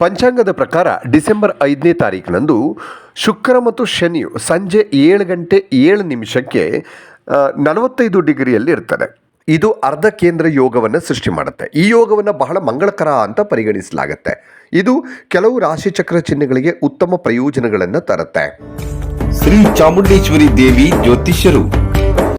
ಪಂಚಾಂಗದ ಪ್ರಕಾರ ಡಿಸೆಂಬರ್ ಐದನೇ ತಾರೀಕಿನಂದು ಶುಕ್ರ ಮತ್ತು ಶನಿಯು ಸಂಜೆ ಏಳು ಗಂಟೆ ಏಳು ನಿಮಿಷಕ್ಕೆ ನಲವತ್ತೈದು ಡಿಗ್ರಿಯಲ್ಲಿ ಇರ್ತದೆ. ಇದು ಅರ್ಧ ಕೇಂದ್ರ ಯೋಗವನ್ನು ಸೃಷ್ಟಿ ಮಾಡುತ್ತೆ. ಈ ಯೋಗವನ್ನು ಬಹಳ ಮಂಗಳಕರ ಅಂತ ಪರಿಗಣಿಸಲಾಗುತ್ತೆ. ಇದು ಕೆಲವು ರಾಶಿಚಕ್ರ ಚಿಹ್ನೆಗಳಿಗೆ ಉತ್ತಮ ಪ್ರಯೋಜನಗಳನ್ನು ತರುತ್ತೆ. ಶ್ರೀ ಚಾಮುಂಡೇಶ್ವರಿ ದೇವಿ ಜ್ಯೋತಿಷ್ಯರು.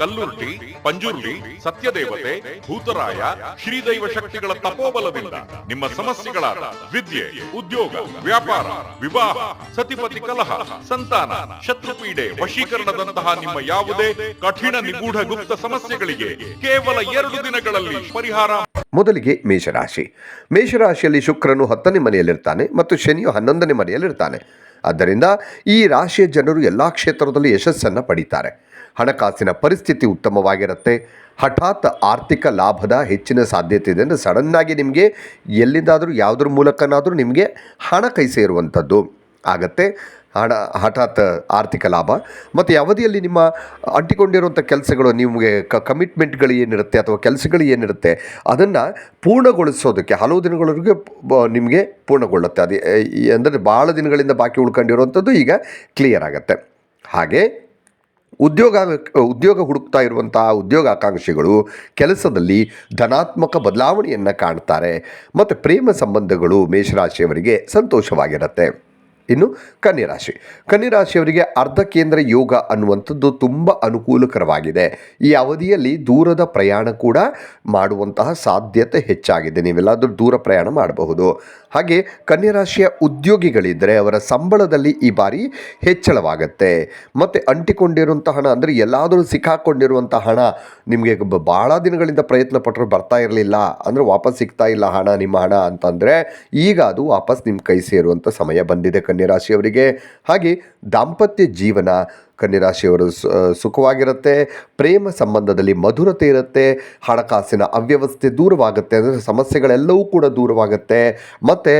ಕಲ್ಲುರ್ಟಿ ಪಂಜುರ್ಲಿ ಸತ್ಯದೇವತೆ, ಭೂತರಾಯ, ಶ್ರೀದೈವ ಶಕ್ತಿಗಳ ತಪೋಬಲದಿಂದ ನಿಮ್ಮ ಸಮಸ್ಯೆಗಳಾದ ವಿದ್ಯೆ, ಉದ್ಯೋಗ, ವ್ಯಾಪಾರ, ವಿವಾಹ, ಸತಿಪತಿ ಕಲಹ, ಸಂತಾನ, ಶತ್ರುಪೀಡೆ ವಶೀಕರಣದಂತಹ ನಿಮ್ಮ ಯಾವುದೇ ಕಠಿಣ ನಿಗೂಢ ಗುಪ್ತ ಸಮಸ್ಯೆಗಳಿಗೆ ಕೇವಲ ಎರಡು ದಿನಗಳಲ್ಲಿ ಪರಿಹಾರ ಮೊದಲಿಗೆ ಮೇಷರಾಶಿ. ಮೇಷರಾಶಿಯಲ್ಲಿ ಶುಕ್ರನು ಹತ್ತನೇ ಮನೆಯಲ್ಲಿರ್ತಾನೆ ಮತ್ತು ಶನಿಯು ಹನ್ನೊಂದನೇ ಮನೆಯಲ್ಲಿರ್ತಾನೆ. ಆದ್ದರಿಂದ ಈ ರಾಶಿಯ ಜನರು ಎಲ್ಲ ಕ್ಷೇತ್ರದಲ್ಲಿ ಯಶಸ್ಸನ್ನು ಪಡೀತಾರೆ. ಹಣಕಾಸಿನ ಪರಿಸ್ಥಿತಿ ಉತ್ತಮವಾಗಿರುತ್ತೆ. ಹಠಾತ್ ಆರ್ಥಿಕ ಲಾಭದ ಹೆಚ್ಚಿನ ಸಾಧ್ಯತೆ ಇದೆ ಅಂದರೆ ಸಡನ್ನಾಗಿ ನಿಮಗೆ ಎಲ್ಲಿಂದಾದರೂ ಯಾವುದ್ರ ಮೂಲಕನಾದರೂ ನಿಮಗೆ ಹಣ ಕೈ ಸೇರುವಂಥದ್ದು ಆಗತ್ತೆ. ಹಣ, ಹಠಾತ್ ಆರ್ಥಿಕ ಲಾಭ. ಮತ್ತು ಅವಧಿಯಲ್ಲಿ ನಿಮ್ಮ ಅಂಟಿಕೊಂಡಿರುವಂಥ ಕೆಲಸಗಳು ನಿಮಗೆ ಕ ಕಮಿಟ್ಮೆಂಟ್ಗಳು ಏನಿರುತ್ತೆ ಅಥವಾ ಕೆಲಸಗಳು ಏನಿರುತ್ತೆ ಅದನ್ನು ಪೂರ್ಣಗೊಳಿಸೋದಕ್ಕೆ ಹಲವು ದಿನಗಳವರೆಗೆ ನಿಮಗೆ ಪೂರ್ಣಗೊಳ್ಳುತ್ತೆ. ಅದು ಅಂದರೆ ಭಾಳ ದಿನಗಳಿಂದ ಬಾಕಿ ಉಳ್ಕೊಂಡಿರುವಂಥದ್ದು ಈಗ ಕ್ಲಿಯರ್ ಆಗುತ್ತೆ. ಹಾಗೆ ಉದ್ಯೋಗ ಉದ್ಯೋಗ ಹುಡುಕ್ತಾ ಇರುವಂತಹ ಉದ್ಯೋಗಾಕಾಂಕ್ಷಿಗಳು ಕೆಲಸದಲ್ಲಿ ಧನಾತ್ಮಕ ಬದಲಾವಣೆಯನ್ನು ಕಾಣ್ತಾರೆ. ಮತ್ತು ಪ್ರೇಮ ಸಂಬಂಧಗಳು ಮೇಷರಾಶಿಯವರಿಗೆ ಸಂತೋಷವಾಗಿರುತ್ತೆ. ಇನ್ನು ಕನ್ಯರಾಶಿ. ಕನ್ಯರಾಶಿಯವರಿಗೆ ಅರ್ಧ ಕೇಂದ್ರ ಯೋಗ ಅನ್ನುವಂಥದ್ದು ತುಂಬ ಅನುಕೂಲಕರವಾಗಿದೆ. ಈ ಅವಧಿಯಲ್ಲಿ ದೂರದ ಪ್ರಯಾಣ ಕೂಡ ಮಾಡುವಂತಹ ಸಾಧ್ಯತೆ ಹೆಚ್ಚಾಗಿದೆ. ನೀವೆಲ್ಲಾದರೂ ದೂರ ಪ್ರಯಾಣ ಮಾಡಬಹುದು. ಹಾಗೆ ಕನ್ಯರಾಶಿಯ ಉದ್ಯೋಗಿಗಳಿದ್ದರೆ ಅವರ ಸಂಬಳದಲ್ಲಿ ಈ ಬಾರಿ ಹೆಚ್ಚಳವಾಗುತ್ತೆ. ಮತ್ತು ಅಂಟಿಕೊಂಡಿರುವಂಥ ಹಣ ಅಂದರೆ ಎಲ್ಲಾದರೂ ಸಿಕ್ಕಾಕೊಂಡಿರುವಂಥ ಹಣ ನಿಮಗೆ ಭಾಳ ದಿನಗಳಿಂದ ಪ್ರಯತ್ನ ಪಟ್ಟರು ಬರ್ತಾ ಇರಲಿಲ್ಲ ಅಂದರೆ ವಾಪಸ್ ಸಿಗ್ತಾ ಇಲ್ಲ ಹಣ, ನಿಮ್ಮ ಹಣ ಅಂತಂದರೆ ಈಗ ಅದು ವಾಪಸ್ ನಿಮ್ಮ ಕೈ ಸೇರುವಂಥ ಸಮಯ ಬಂದಿದೆ ಕನ್ಯರಾಶಿಯವರಿಗೆ. ಹಾಗೆ ದಾಂಪತ್ಯ ಜೀವನ ಕನ್ಯರಾಶಿಯವರು ಸುಖವಾಗಿರುತ್ತೆ, ಪ್ರೇಮ ಸಂಬಂಧದಲ್ಲಿ ಮಧುರತೆ ಇರುತ್ತೆ, ಹಣಕಾಸಿನ ಅವ್ಯವಸ್ಥೆ ದೂರವಾಗುತ್ತೆ, ಅಂದರೆ ಸಮಸ್ಯೆಗಳೆಲ್ಲವೂ ಕೂಡ ದೂರವಾಗುತ್ತೆ. ಮತ್ತು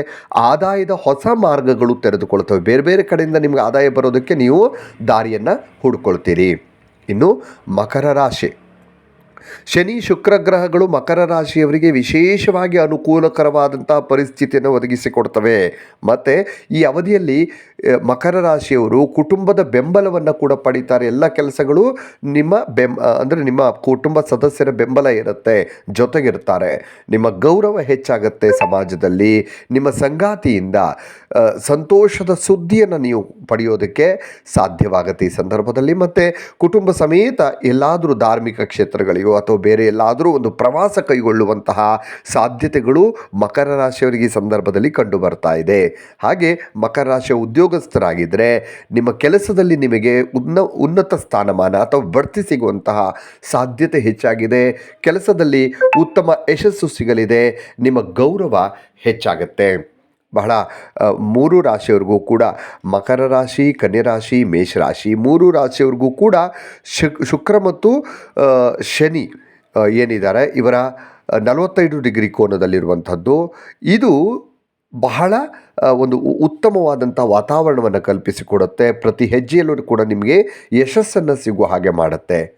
ಆದಾಯದ ಹೊಸ ಮಾರ್ಗಗಳು ತೆರೆದುಕೊಳ್ತವೆ. ಬೇರೆ ಬೇರೆ ಕಡೆಯಿಂದ ನಿಮ್ಗೆ ಆದಾಯ ಬರೋದಕ್ಕೆ ನೀವು ದಾರಿಯನ್ನು ಹುಡ್ಕೊಳ್ತೀರಿ. ಇನ್ನು ಮಕರ ರಾಶಿ. ಶನಿ ಶುಕ್ರ ಗ್ರಹಗಳು ಮಕರ ರಾಶಿಯವರಿಗೆ ವಿಶೇಷವಾಗಿ ಅನುಕೂಲಕರವಾದಂಥ ಪರಿಸ್ಥಿತಿಯನ್ನು ಒದಗಿಸಿಕೊಡ್ತವೆ. ಮತ್ತು ಈ ಅವಧಿಯಲ್ಲಿ ಮಕರ ರಾಶಿಯವರು ಕುಟುಂಬದ ಬೆಂಬಲವನ್ನು ಕೂಡ ಪಡಿತಾರೆ. ಎಲ್ಲ ಕೆಲಸಗಳು ನಿಮ್ಮ ಬೆಂ ಅಂದರೆ ನಿಮ್ಮ ಕುಟುಂಬ ಸದಸ್ಯರ ಬೆಂಬಲ ಇರುತ್ತೆ, ಜೊತೆಗಿರ್ತಾರೆ. ನಿಮ್ಮ ಗೌರವ ಹೆಚ್ಚಾಗುತ್ತೆ ಸಮಾಜದಲ್ಲಿ. ನಿಮ್ಮ ಸಂಗಾತಿಯಿಂದ ಸಂತೋಷದ ಸುದ್ದಿಯನ್ನು ನೀವು ಪಡೆಯೋದಕ್ಕೆ ಸಾಧ್ಯವಾಗುತ್ತೆ ಈ ಸಂದರ್ಭದಲ್ಲಿ. ಮತ್ತು ಕುಟುಂಬ ಸಮೇತ ಎಲ್ಲಾದರೂ ಧಾರ್ಮಿಕ ಕ್ಷೇತ್ರಗಳಿಗೋ ಅಥವಾ ಬೇರೆ ಎಲ್ಲಾದರೂ ಒಂದು ಪ್ರವಾಸ ಕೈಗೊಳ್ಳುವಂತಹ ಸಾಧ್ಯತೆಗಳು ಮಕರ ರಾಶಿಯವರಿಗೆ ಈ ಸಂದರ್ಭದಲ್ಲಿ ಕಂಡು ಬರ್ತಾ ಇದೆ. ಹಾಗೆ ಮಕರ ರಾಶಿಯ ಉದ್ಯೋಗಸ್ಥರಾಗಿದ್ದರೆ ನಿಮ್ಮ ಕೆಲಸದಲ್ಲಿ ನಿಮಗೆ ಉನ್ನ, ಉನ್ನತ ಸ್ಥಾನಮಾನ ಅಥವಾ ಬಡ್ತಿ ಸಿಗುವಂತಹ ಸಾಧ್ಯತೆ ಹೆಚ್ಚಾಗಿದೆ. ಕೆಲಸದಲ್ಲಿ ಉತ್ತಮ ಯಶಸ್ಸು ಸಿಗಲಿದೆ. ನಿಮ್ಮ ಗೌರವ ಹೆಚ್ಚಾಗತ್ತೆ. ಬಹಳ ಮೂರು ರಾಶಿಯವ್ರಿಗೂ ಕೂಡ ಮಕರ ರಾಶಿ, ಕನ್ಯಾ ರಾಶಿ ಮೇಷರಾಶಿ ಮೂರು ರಾಶಿಯವ್ರಿಗೂ ಕೂಡ ಶುಕ್, ಶುಕ್ರ ಮತ್ತು ಶನಿ ಏನಿದ್ದಾರೆ ಇವರ ನಲವತ್ತೈದು ಡಿಗ್ರಿ ಕೋನದಲ್ಲಿರುವಂಥದ್ದು. ಇದು ಬಹಳ ಒಂದು ಉತ್ತಮವಾದಂಥ ವಾತಾವರಣವನ್ನು ಕಲ್ಪಿಸಿಕೊಡುತ್ತೆ. ಪ್ರತಿ ಹೆಜ್ಜೆಯಲ್ಲೂ ಕೂಡ ನಿಮಗೆ ಯಶಸ್ಸನ್ನು ಸಿಗುವ ಹಾಗೆ ಮಾಡುತ್ತೆ.